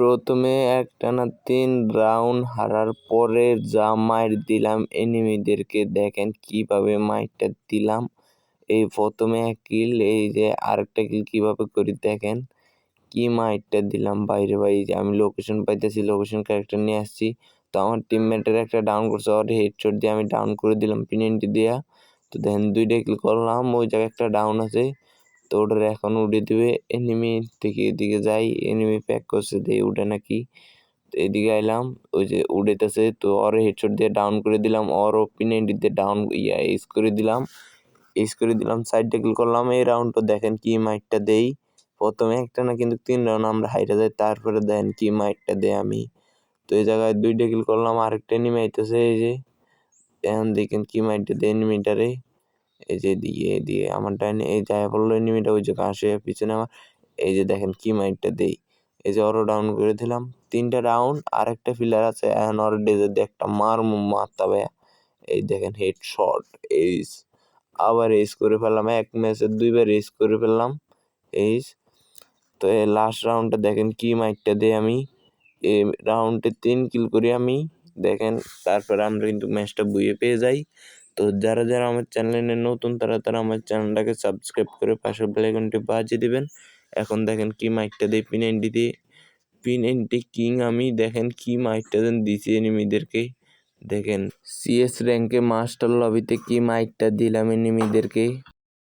প্রথমে একটানা তিন রাউন্ড হারার পরে যা মাইর দিলাম, এনিমিদেরকে দেখেন কীভাবে মাইরটা দিলাম। এই প্রথমে এক কিল, এই যে আরেকটা কিল কীভাবে করি দেখেন কি মাইরটা দিলাম। বাইরে ভাই আমি লোকেশন পাইতেছি লোকেশন ক্যারেক্টার নিয়ে আসছি। তো আমার টিমমেটের একটা ডাউন করছে, ওর হেডশট দিয়ে আমি ডাউন করে দিলাম পিনেন্টি দিয়া। তো দেখেন দুইটা কিল করলাম, ওই জায়গায় একটা ডাউন আছে। তো ওটার এখন উড়ে দিবে। এনিমি থেকে এদিকে যাই এনিমি প্যাক করছে, দিয়ে উঠে নাকি। তো এদিকে আইলাম, ওই যে উড়েতেছে তো ওর হেডশট দিয়ে ডাউন করে দিলাম, ওর পিনেন্টি দিয়ে ডাউন ইয়া ইস করে দিলাম। ইস করে দিলাম সাইড কিল করলাম, এই রাউন্ডটা দেখেন কি মাইটটা দেই। প্রথমে একটা না কিন্তু তিন রাউন্ড আমরা হাইরে যাই, তারপরে দেখেন কি মাইটটা দেই আমি। তো এই জায়গায় দুইটা কিল করলাম, আরেকটা এনিমি আইতেছে, এই যে। এখন দেখেন কি মাইটটা দেয় এনিমিটারে এই যে এদিকে এদিকে আমার ডাইনে এই যায় বলল এনিমিটা ওই যে আসে পিছনে আমার এই যে দেখেন কি মাইটটা দেই। এই যে ওরও ডাউন করে দিলাম। তিনটা রাউন্ড আর একটা ফিলার আছে। এখন ওর ডেজে দিয়ে একটা মার মারতে হবে এই দেখেন হেড শট এইস। আবার এইস করে ফেললাম। এক ম্যাচে দুইবার এইস করে ফেললাম। এইস। তো এই লাস্ট রাউন্ডটা দেখেন কি মাইটটা দেই আমি। এই রাউন্ডে তিন কিল করি আমি। দেখেন, তারপরে আমরা কিন্তু ম্যাচটা বুয়ে পেয়ে যাই। তো যারা যারা আমার চ্যানেলে নতুন, তারা তারা আমার চ্যানেলটাকে সাবস্ক্রাইব করে পাশের বেলাইকনটি বাজিয়ে দেবেন। এখন দেখেন কি মাইকটা দিয়ে পিন এন্ডি দিয়ে। পিন এন্ডি কিং আমি, দেখেন কি মাইকটা দেন দিছি এনিমিদেরকে দেখেন সিএস র্যাঙ্কে মাস্টার লবিতে কি মাইকটা দিলাম এনিমিদেরকে